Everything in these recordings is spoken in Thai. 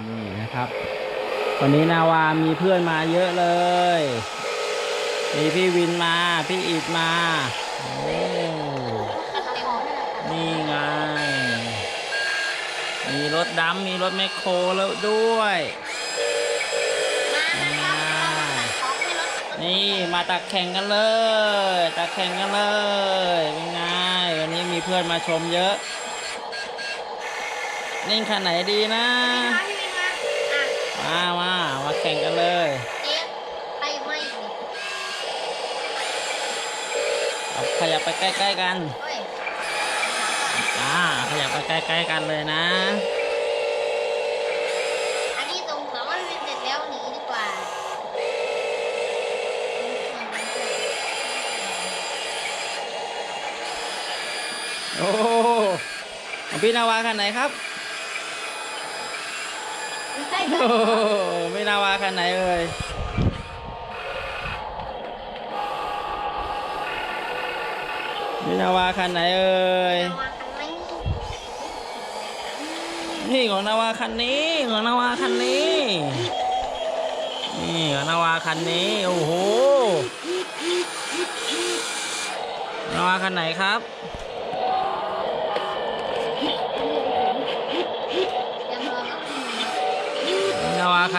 นี่นะครับ วันนี้นาวามีเพื่อนมาเยอะเลย มีพี่วินมา พี่อิดมาโอ้นี่ไง มีรถดำมีรถแมคโครแล้วด้วยนี่มาตักแข่งกันเลย ตักแข่งกันเลยเป็นไงวันนี้มีเพื่อนมาชมเยอะ นิ่งคันไหนดีนะ มามามาแข่งกันเลยเอาขยับไปใกล้ๆกันอ่าขยับไปใกล้ๆกันเลยนะ อันนี้ส่งเสริมว่าเป็นเสร็จแล้วหนีดีกว่าโอ้ของพี่นาวาคันไหนครับ โอ้พี่นาวาคันไหนเอ่ยพี่นาวาคันไหนเอ่ยนี่ของนาวาคันนี้ของนาวาคันนี้ นี่ของนาวาคันนี้โอ้โหนาวาคันไหนครับ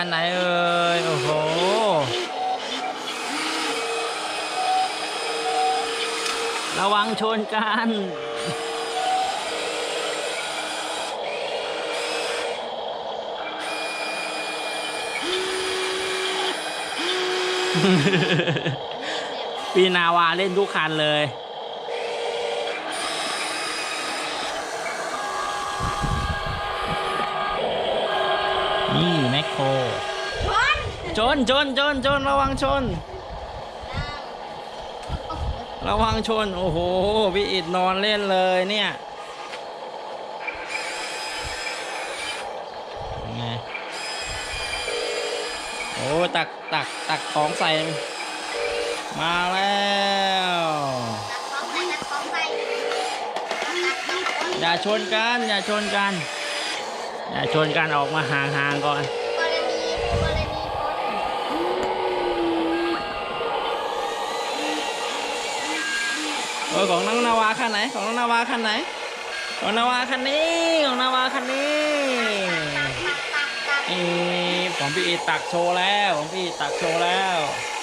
าวาคันไหนเอ่ยโอ้โหระวังชนกันปีนาวาเล่นทุกคันเลย นี่แมคโครชนชนชนชนชนระวังชน ระวังชน โอ้โหพี่อิดนอนเล่นเลยเนี่ยเป็นไงโอ้ตักตักตักของใส่ มาแล้วตัดของใส่ตัดของใส่ตัดของใส่อย่าชนกัน อย่าชนกัน อย่าชนกันออกมาห่างๆก่อนกรณีกรณีคนโอ้ยของน้องนาวาคันไหน ของน้องนาวาคันไหน ของนาวาคันนี้ ของนาวาคันนี้ตัดตัดตัดนี่ของพี่อีตักโชว์แล้ว ของพี่อีตักโชว์แล้วต